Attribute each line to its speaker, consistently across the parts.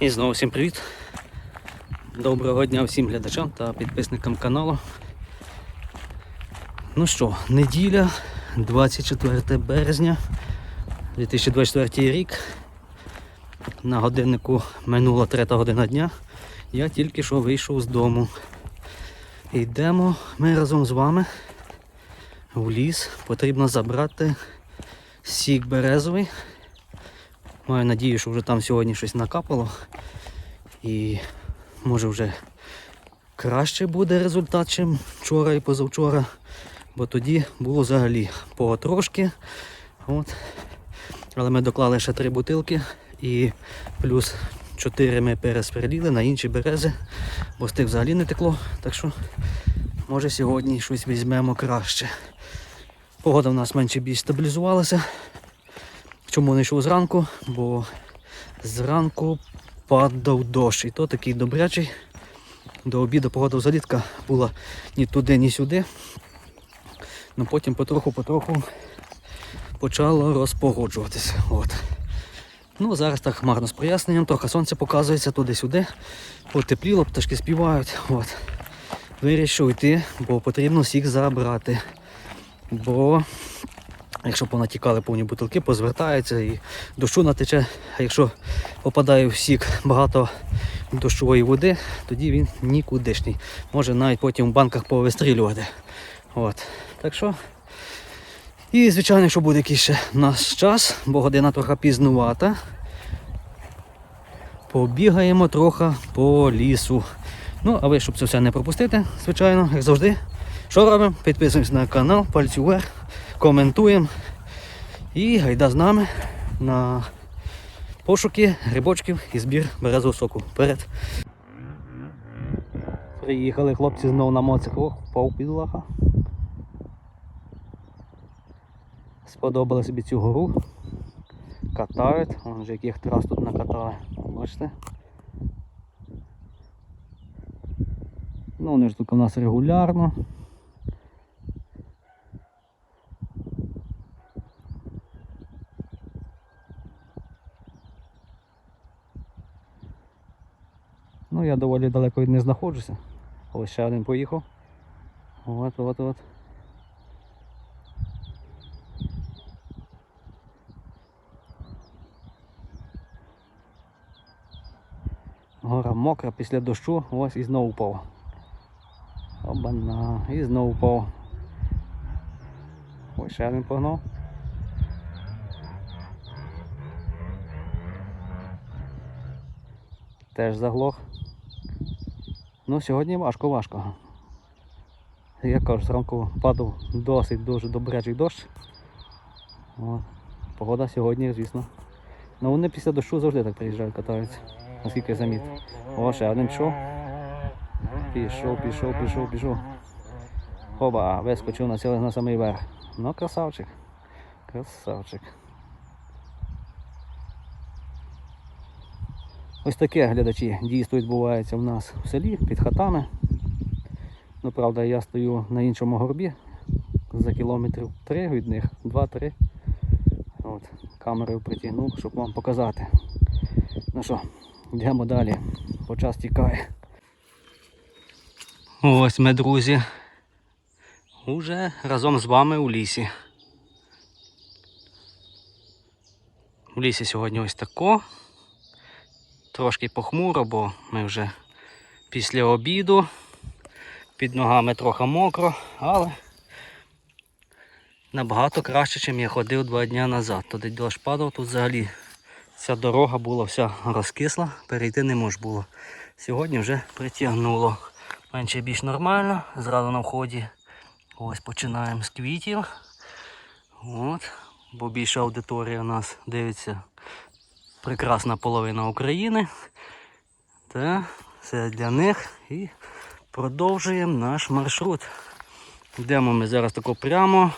Speaker 1: І знову всім привіт. Доброго дня всім глядачам та підписникам каналу. Ну що, неділя, 24 березня 2024 рік. На годиннику минула третя година дня. Я тільки що вийшов з дому. Йдемо ми разом з вами в ліс. Потрібно забрати сік березовий. Маю надію, що вже там сьогодні щось накапало. І може вже краще буде результат, чим вчора і позавчора. Бо тоді було взагалі потрошки. От. Але ми доклали ще три бутилки і плюс чотири ми пересверліли на інші берези, бо з тих взагалі не текло. Так що може сьогодні щось візьмемо краще. Погода в нас менше більш стабілізувалася. Чому не йшов зранку? Бо зранку падав дощ. І то такий добрячий. До обіду погода взагалі така була ні туди, ні сюди. Ну потім потроху-потроху почало розпогоджуватися. От. Ну, зараз так хмарно з проясненням, трохи сонце показується туди-сюди. Потепліло, пташки співають. От. Вирішив йти, бо потрібно всіх забрати. Бо якщо понатікали повні бутилки, позвертаються і дощу натече. А якщо попадає в сік багато дощової води, тоді він нікудишній. Може навіть потім в банках повистрілювати. От. Так що. І звичайно, що буде якийсь ще наш час, бо година трохи пізнувата. Побігаємо трохи по лісу. Ну, а ви, щоб це все не пропустити, звичайно, як завжди. Що робимо? Підписуємось на канал, пальцю вверх, коментуємо. І гайда з нами на пошуки грибочків і збір березового соку. Вперед. Приїхали хлопці знову на моцик. Ох, впав підлаха. Сподобали собі цю гору. Катають. Вон вже яких трас тут накатали. Бачите? Ну вони ж тут у нас регулярно. Ну я доволі далеко від не знаходжуся. Ось ще один поїхав. От, от, от. Гора мокра після дощу, ось і знову впав. Обана, і знову впав. Ось ще один погнав. Теж заглох. Ну, сьогодні важко, важко. Я кажу, зранку падав досить дуже добрячий дощ. От. Погода сьогодні, звісно. Ну вони після дощу завжди так приїжджають, катаються, наскільки я замітив. О, ще один пішов. Пішов, пішов, пішов, пішов. Оба, вискочив на на самий верх. Ну, красавчик. Красавчик. Ось таке глядачі дійство відбувається в нас в селі під хатами. Ну, правда, я стою на іншому горбі за кілометрів 3 від них, 2-3. От, камерою притягнув, щоб вам показати. Ну що, йдемо далі, бо час тікає. Ось ми, друзі. Уже разом з вами у лісі. У лісі сьогодні ось тако. Трошки похмуро, бо ми вже після обіду. Під ногами трохи мокро, але набагато краще, ніж я ходив два дні назад. Туди дощ падав, тут взагалі ця дорога була вся розкисла, перейти не можна було. Сьогодні вже притягнуло. Менше більш нормально, зразу на вході. Ось починаємо з квітів. От, бо більша аудиторія у нас дивиться прекрасна половина України. Та це для них і продовжуємо наш маршрут. Йдемо ми зараз тако прямо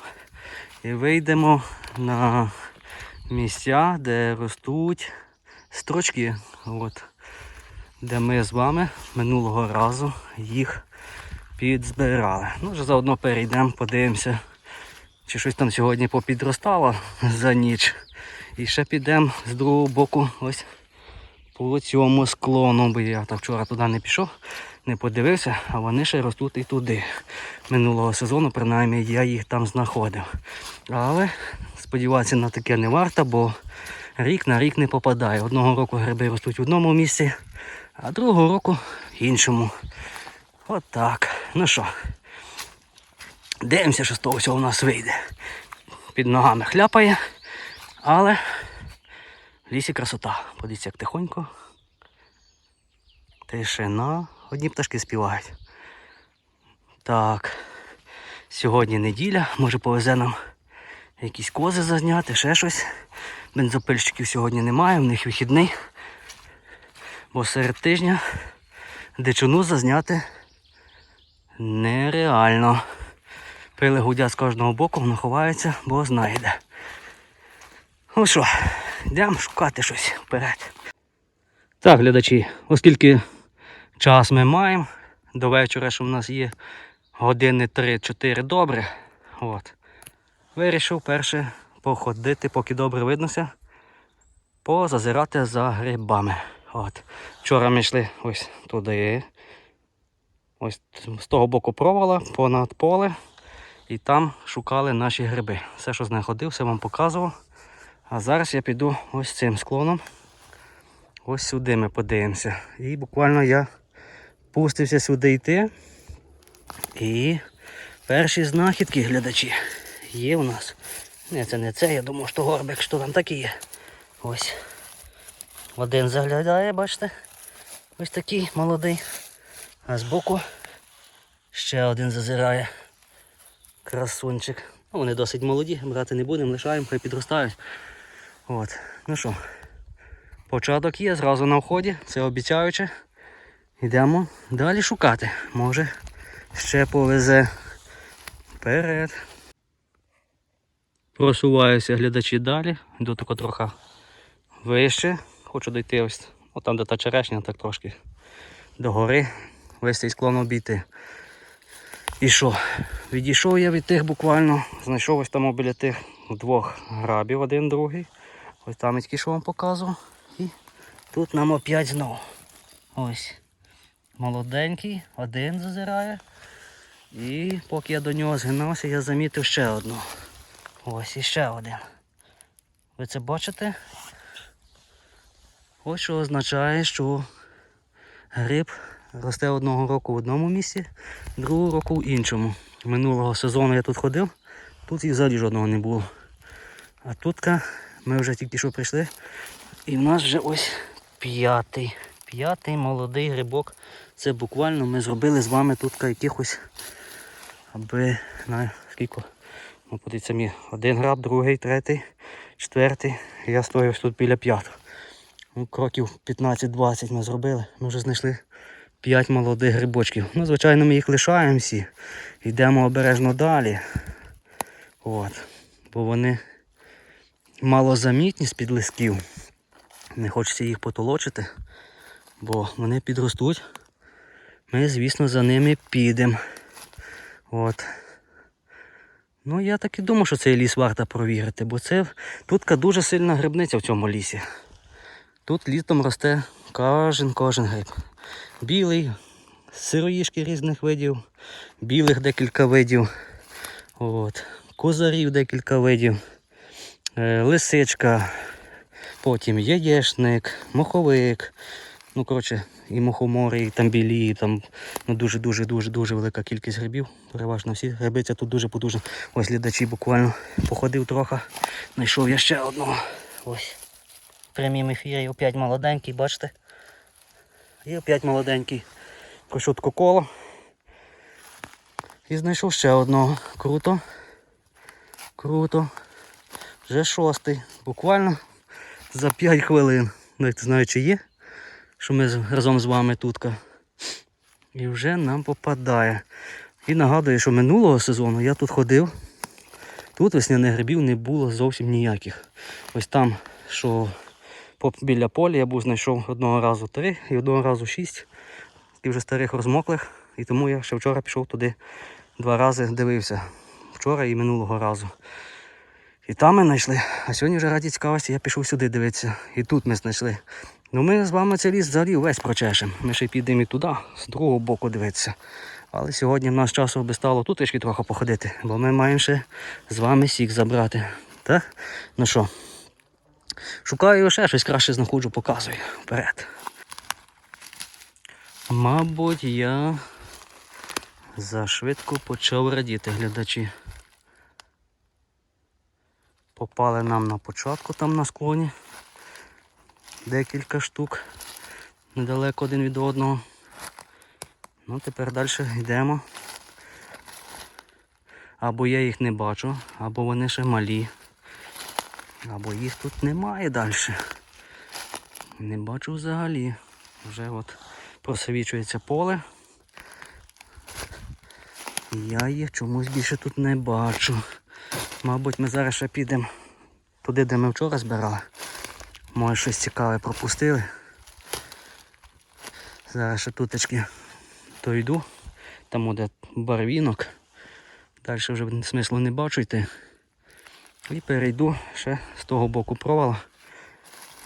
Speaker 1: і вийдемо на місця, де ростуть строчки. От, де ми з вами минулого разу їх підзбирали. Ну, вже заодно перейдемо, подивимося, чи щось там сьогодні попідростало за ніч. І ще підемо з другого боку ось по цьому склону, бо я так вчора туди не пішов, не подивився, а вони ще ростуть і туди. Минулого сезону, принаймні, я їх там знаходив. Але сподіватися на таке не варто, бо рік на рік не попадає. Одного року гриби ростуть в одному місці, а другого року в іншому. От так. Ну що, дивимося, що з того всього у нас вийде. Під ногами хляпає, але в лісі красота. Подивіться, як тихонько. Тишина. Одні пташки співають. Так. Сьогодні неділя, може повезе нам якісь кози зазняти, ще щось. Бензопильщиків сьогодні немає, в них вихідний. Бо серед тижня дичину зазняти нереально. Пили гудять з кожного боку, воно ховається, бо знайде. Ну що, йдемо шукати щось вперед. Так, глядачі, оскільки час ми маємо, до вечора, що в нас є години 3-4 добре. От. Вирішив перше походити, поки добре виднося, позазирати за грибами. От. Вчора ми йшли ось туди. Ось з того боку провала, понад поле. І там шукали наші гриби. Все, що знаходив, все вам показував. А зараз я піду ось цим склоном. Ось сюди ми подивимося. І буквально я пустився сюди йти. І перші знахідки, глядачі, є у нас. Не, це не це, я думав, що горбик, що там такі є. Ось. Один заглядає, бачите? Ось такий молодий. А збоку ще один зазирає. Красунчик. Ну, вони досить молоді, брати не будемо, лишаємо, хай підростають. От. Ну що, початок є, зразу на вході, це обіцяюче. Йдемо далі шукати. Може ще повезе вперед. Просуваюся глядачі далі, йду тако трохи вище. Хочу дойти ось, там де та черешня, так трошки до гори, весь цей склон обійти. І що? Відійшов я від тих буквально, знайшов ось там біля тих двох грабів, один другий. Ось там і що вам показував. І тут нам опять знову. Ось. Молоденький, один зазирає. І поки я до нього згинався, я замітив ще одну. Ось іще один. Ви це бачите? Ось що означає, що гриб росте одного року в одному місці, другого року в іншому. Минулого сезону я тут ходив, тут і взагалі жодного не було. А тут ми вже тільки що прийшли. І в нас вже ось п'ятий. П'ятий молодий грибок. Це буквально ми зробили з вами тут якихось, аби на скільки. Ну, подивіться мені, один граб, другий, третій, четвертий. Я стою ось тут біля п'ятого. Ну, кроків 15-20 ми зробили. Ми вже знайшли 5 молодих грибочків. Ну, звичайно, ми їх лишаємо всі. Йдемо обережно далі. От. Бо вони малозамітні з-під лисків. Не хочеться їх потолочити, бо вони підростуть. Ми, звісно, за ними підемо. От. Ну, я так і думав, що цей ліс варто провірити, бо це тут дуже сильна грибниця в цьому лісі. Тут літом росте кожен кожен гриб. Білий, сироїшки різних видів, білих декілька видів, от, козарів декілька видів, лисичка, потім яєшник, моховик. Ну, коротше, і мухомори, і там білі, і там ну, дуже-дуже дуже велика кількість грибів. Переважно всі грибиться тут дуже потужно. Ось глядачі буквально походив трохи, знайшов я ще одного. Ось. В прямім ефірі опять молоденький, бачите? І опять молоденький. Кошутко коло. І знайшов ще одного. Круто. Круто. Вже шостий. Буквально за 5 хвилин. Навіть знаю, чи є, що ми разом з вами тутка. І вже нам попадає. І нагадую, що минулого сезону я тут ходив. Тут весняних грибів не було зовсім ніяких. Ось там, що біля поля я був знайшов одного разу три і одного разу шість. Таких вже старих розмоклих. І тому я ще вчора пішов туди два рази дивився. Вчора і минулого разу. І там ми знайшли. А сьогодні вже раді цікавості я пішов сюди дивитися. І тут ми знайшли Ну ми з вами цей ліс взагалі весь прочешемо. Ми ще підемо і туди, з другого боку дивитися. Але сьогодні в нас часу би стало тут трішки трохи походити, бо ми маємо ще з вами сік забрати. Так? Ну що, шукаю ще щось краще знаходжу, показую. Вперед. Мабуть, я зашвидко почав радіти глядачі. Попали нам на початку там на склоні. Декілька штук. Недалеко один від одного. Ну, тепер далі йдемо. Або я їх не бачу, або вони ще малі. Або їх тут немає далі. Не бачу взагалі. Вже от просвічується поле. Я їх чомусь більше тут не бачу. Мабуть, ми зараз ще підемо туди, де ми вчора збирали. Може щось цікаве пропустили. Зараз ще тутечки дойду. Там буде барвінок. Далі вже смислу не бачу йти. І перейду ще з того боку провала.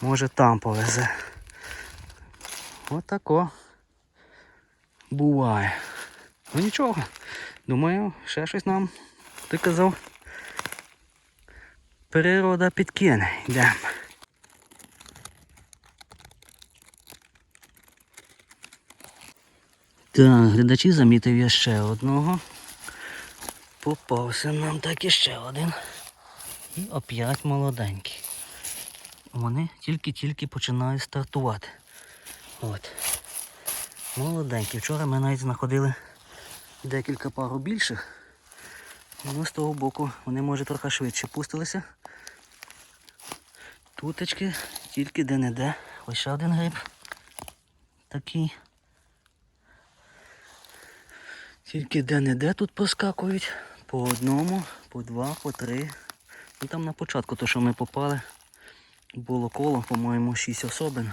Speaker 1: Може там повезе. Отако. Буває. Ну нічого. Думаю, ще щось нам, ти казав, природа підкине. Йдемо. Так, глядачі замітив я ще одного. Попався нам так і ще один. І оп'ять молоденький. Вони тільки-тільки починають стартувати. От. Молоденькі. Вчора ми навіть знаходили декілька пару більших. Ну, з того боку вони може трохи швидше пустилися. Тутечки тільки де-не-де. Ось ще один гриб. Такий. Тільки де-не-де тут поскакують. По одному, по два, по три. Ну там на початку, то що ми попали, було коло, по-моєму, шість особин.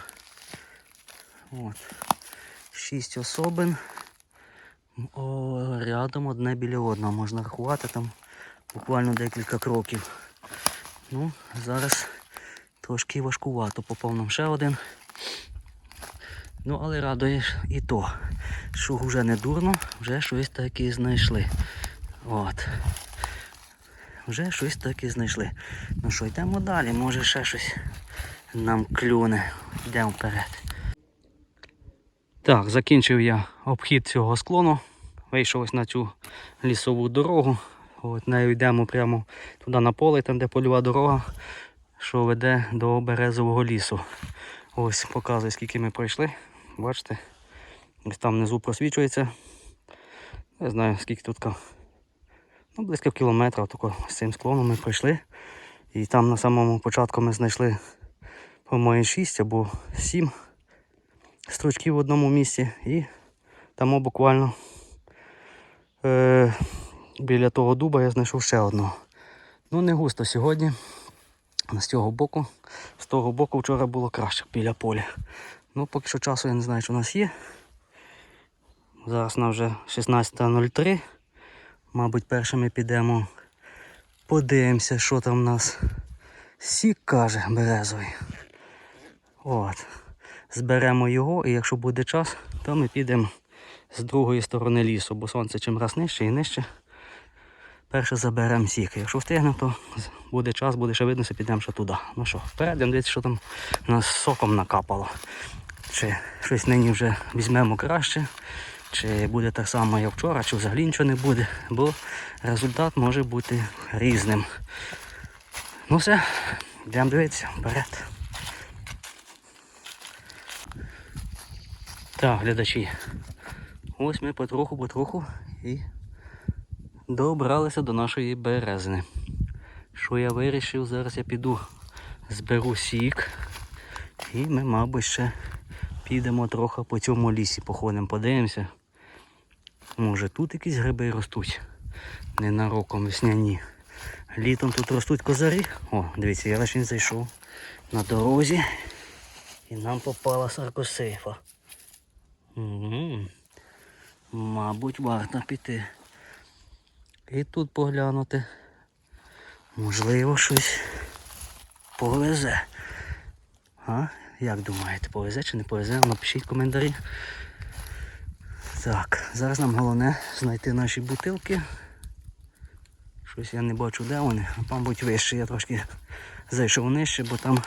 Speaker 1: От. Шість особин. О, рядом одне біля одного. Можна рахувати там буквально декілька кроків. Ну, зараз трошки важкувато. Попав нам ще один. Ну, але радує і то, що вже не дурно, вже щось таке знайшли. От. Вже щось таке знайшли. Ну що, йдемо далі, може ще щось нам клюне. Йдемо вперед. Так, закінчив я обхід цього склону. Вийшов ось на цю лісову дорогу. От нею йдемо прямо туди на поле, там де польова дорога, що веде до березового лісу. Ось показую, скільки ми пройшли. Бачите? Ось там внизу просвічується. Не знаю, скільки тут. Ну, близько кілометра тако, з цим склоном ми пройшли. І там на самому початку ми знайшли, по-моєму, 6 або 7 стручків в одному місці. І там буквально е, біля того дуба я знайшов ще одного. Ну, не густо сьогодні. З цього боку, з того боку вчора було краще біля поля. Ну, поки що часу я не знаю, що у нас є. Зараз на вже 16.03. Мабуть, першими підемо. Подивимося, що там у нас. Сік каже березовий. От. Зберемо його і якщо буде час, то ми підемо з другої сторони лісу, бо сонце чим раз нижче і нижче. Перше заберемо сік. Якщо встигнемо, то буде час, буде ще видно, що підемо ще туди. Ну що, вперед, дивитися, що там нас соком накапало. Чи щось нині вже візьмемо краще, чи буде так само, як вчора, чи взагалі нічого не буде, бо результат може бути різним. Ну все, йдемо дивитися, вперед. Так, глядачі. Ось ми потроху-потроху і добралися до нашої березни. Що я вирішив, зараз я піду зберу сік. І ми, мабуть, ще підемо трохи по цьому лісі, походимо, подивимося. Може тут якісь гриби ростуть. Ненароком весняні. Літом тут ростуть козарі. О, дивіться, я лише зайшов на дорозі і нам попала саркосейфа. Угу. Мабуть, варто піти. І тут поглянути. Можливо, щось повезе. А? Як думаєте, повезе чи не повезе? Напишіть коментарі. Так, зараз нам головне знайти наші бутилки. Щось я не бачу, де вони. Мабуть, вище. Я трошки зайшов нижче, бо там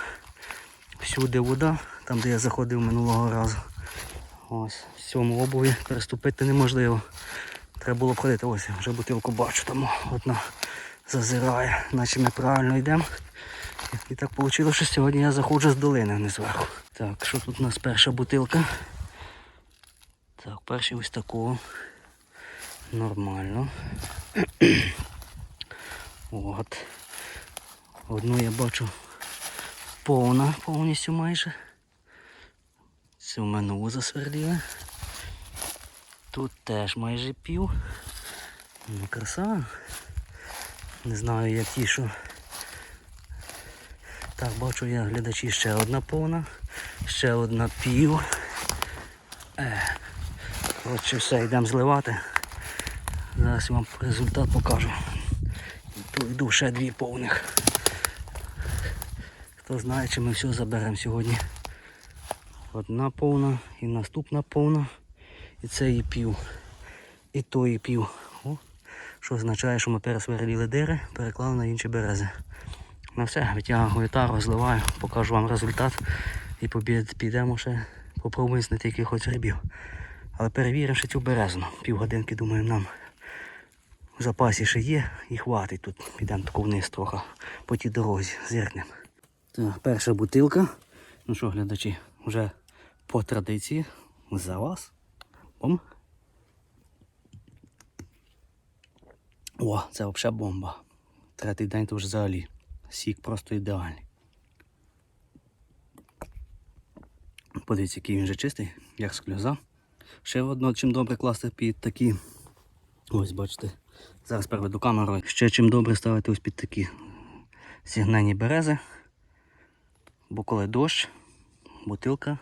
Speaker 1: всюди вода, там де я заходив минулого разу. Ось, в цьому обуві переступити неможливо. Треба було б ходити. Ось, вже бутилку бачу, там одна зазирає, наче ми правильно йдемо. І так вийшло, що сьогодні я заходжу з долини, не зверху. Так, що тут у нас перша бутилка? Так, перший ось такого. Нормально. От. Одну я бачу повна повністю майже. Цю мену засверділи. Тут теж майже пів. Ну, краса. Не знаю, як ті, що. Так, бачу я глядачі ще одна повна, ще одна пів. Е. Коротше, все, йдемо зливати. Зараз я вам результат покажу. Йду ще дві повних. Хто знає, чи ми все заберемо сьогодні. Одна повна і наступна повна. І це і пів. І то і пів. О, що означає, що ми пересверлили дири, переклали на інші берези. На все, витягую тару, зливаю, покажу вам результат і підемо ще попробуємо знайти якихось рибів. Але перевіримо ще цю березну. Півгодинки, думаю, нам в запасі ще є і хватить тут. Підемо тако вниз трохи по тій дорозі, зиркнемо. Так, перша бутилка. Ну що, глядачі, вже по традиції за вас. Бом. О, це взагалі бомба. Третій день то вже взагалі. Сік просто ідеальний. Подивіться, який він вже чистий, як скльоза. Ще одно, чим добре класти під такі. Ось бачите. Зараз переведу камеру. Ще чим добре ставити ось під такі сігнені берези. Бо коли дощ, бутилка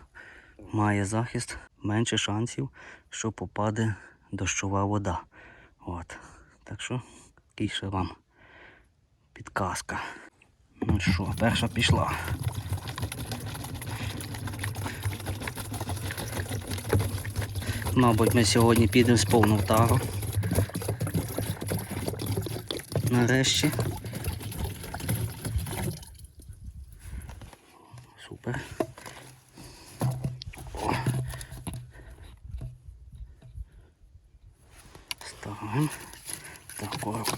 Speaker 1: має захист, менше шансів, що попаде дощова вода. От. Так що, ще вам підказка. Ну що, перша пішла. Мабуть, ми сьогодні підемо з повну тару. Нарешті. Супер. О. Ставимо. Так, короб.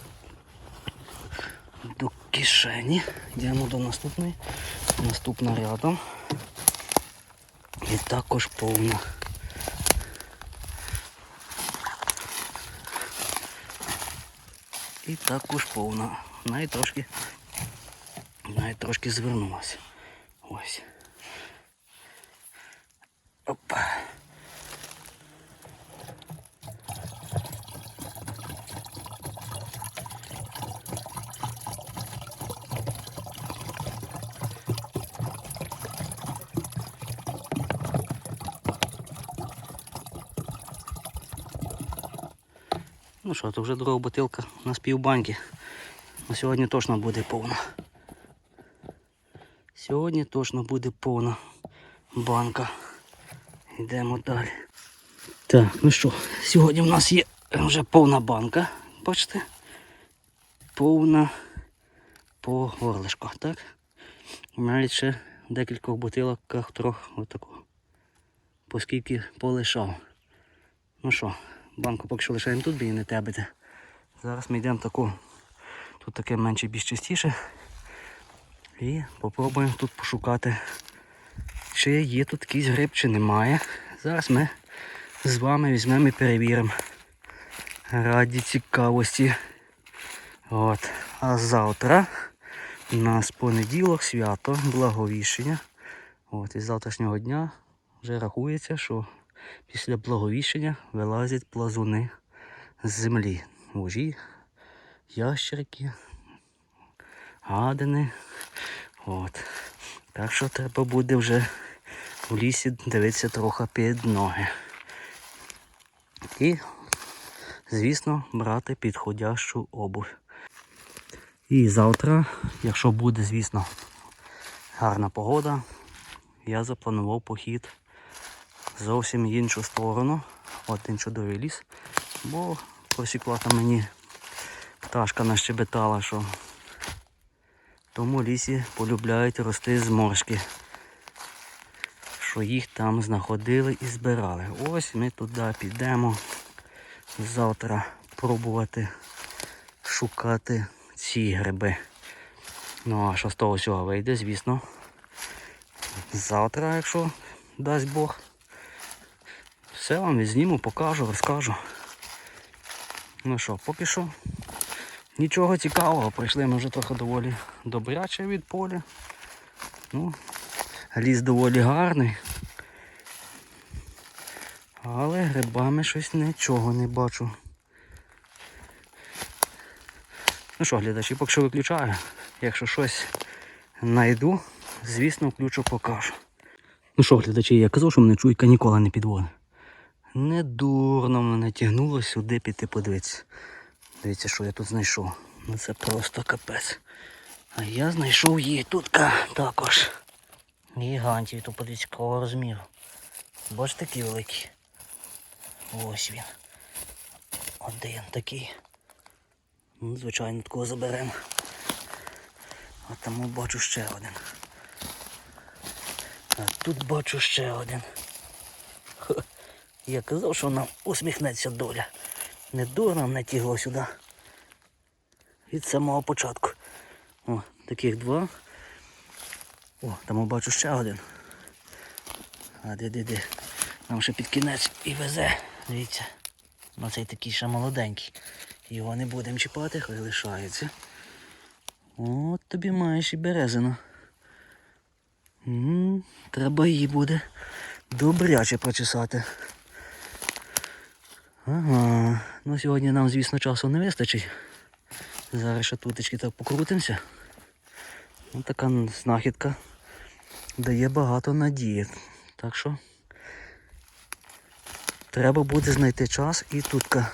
Speaker 1: До кишені. Наступної. Наступна рядом. І також повна. І також повна. Навіть трошки, трошки звернулася. Ось. Опа. Ну що, то вже друга бутилка на півбанки. На сьогодні точно буде повна. Сьогодні точно буде повна банка. Йдемо далі. Так, ну що, сьогодні в нас є вже повна банка. Бачите? Повна по горлишку, так? Навіть ще декількох бутилках трохи отако. Поскільки полишав. Ну що, банку поки що лишаємо тут, бо її не тебете. Зараз ми йдемо таку. Тут таке менше більш частіше. І попробуємо тут пошукати, чи є тут якийсь гриб, чи немає. Зараз ми з вами візьмемо і перевіримо. Раді цікавості. От. А завтра у нас понеділок, свято, благовіщення. От, і з завтрашнього дня вже рахується, що після благовіщення вилазять плазуни з землі. Вужі, ящерки, гадини. От. Так що треба буде вже в лісі дивитися трохи під ноги. І, звісно, брати підходящу обувь. І завтра, якщо буде, звісно, гарна погода, я запланував похід зовсім іншу сторону. Один чудовий ліс. Бо просікла там мені пташка нащебетала, що в тому лісі полюбляють рости зморшки. Що їх там знаходили і збирали. Ось ми туди підемо завтра пробувати шукати ці гриби. Ну а що з того всього вийде, звісно. Завтра, якщо дасть Бог. Все вам відзніму, покажу, розкажу. Ну що, поки що нічого цікавого. Прийшли ми вже трохи доволі добряче від поля. Ну, ліс доволі гарний. Але грибами щось нічого не бачу. Ну що, глядачі, поки що виключаю. Якщо щось знайду, звісно, включу, покажу. Ну що, глядачі, я казав, що мене чуйка ніколи не підводить. Не дурно мене тягнуло сюди піти подивитися. Дивіться, що я тут знайшов. Ну це просто капець. А я знайшов її тут також. Гігантів, то подивіться, розміру. Бачите, такий великий. Ось він. Один такий. Ну, звичайно, такого заберемо. А тому бачу ще один. А тут бачу ще один. Я казав, що нам усміхнеться доля. Не дурно не тягло сюди. Від самого початку. О, таких два. О, там бачу ще один. А де де де. Нам ще під кінець і везе. Дивіться. Ну цей такий ще молоденький. Його не будемо чіпати, хай лишається. От тобі маєш і березина. М, Треба її буде добряче прочесати. Ага. Ну сьогодні нам, звісно, часу не вистачить. Зараз ще тутечки так покрутимося. Ну, така знахідка дає багато надії. Так що треба буде знайти час і тутка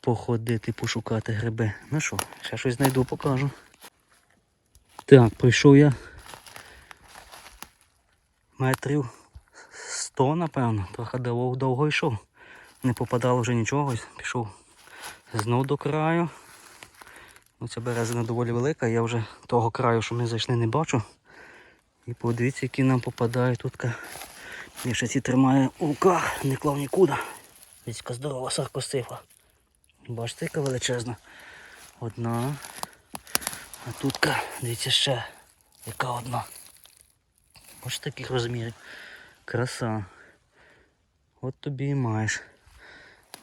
Speaker 1: походити, пошукати гриби. Ну що, ще щось знайду, покажу. Так, прийшов я метрів 100, напевно, трохи довго йшов. Не попадало вже нічого, пішов знов до краю. Ну, ця березина доволі велика, я вже того краю, що ми зайшли, не бачу. І подивіться, які нам попадають тут. Я ще ці тримаю у руках, не клав нікуди. Яка здорова саркосифа. Бачите, яка величезна. Одна. А тут, дивіться, ще яка одна. Ось таких розмірів. Краса. От тобі і маєш.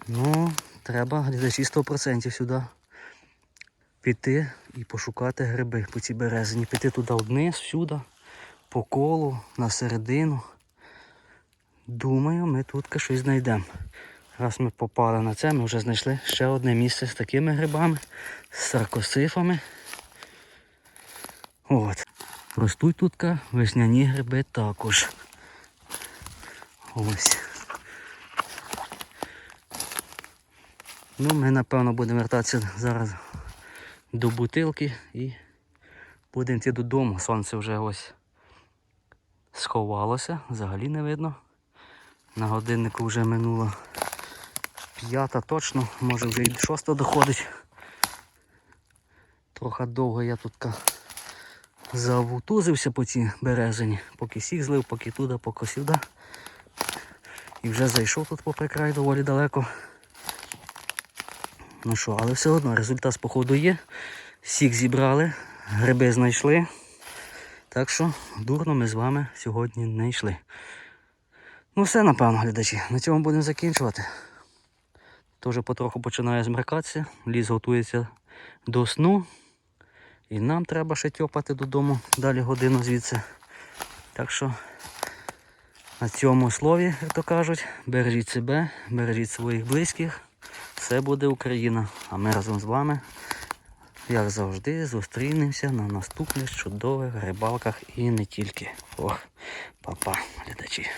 Speaker 1: Ну, треба глядачі 100% сюди піти і пошукати гриби по цій березині. Піти туди вниз, всюди, по колу, на середину. Думаю, ми тут щось знайдемо. Раз ми попали на це, ми вже знайшли ще одне місце з такими грибами, з саркосифами. От. Ростуть тут весняні гриби також. Ось. Ну, ми напевно будемо вертатися зараз до бутилки і будемо йти додому. Сонце вже ось сховалося, взагалі не видно. На годиннику вже минуло п'ята точно, може вже і шоста доходить. Трохи довго я тут завутузився по цій березині, поки сіг злив, поки туди, поки сюди. І вже зайшов тут попри край доволі далеко. Ну що, але все одно результат з походу є. Сік зібрали, гриби знайшли. Так що дурно ми з вами сьогодні не йшли. Ну все, напевно, глядачі. На цьому будемо закінчувати. Теж потроху починає змеркатися, ліс готується до сну. І нам треба ще тьопати додому далі годину звідси. Так що на цьому слові, як то кажуть, бережіть себе, бережіть своїх близьких. Все буде Україна. А ми разом з вами, як завжди, зустрінемося на наступних чудових рибалках і не тільки. Ох, па-па, глядачі.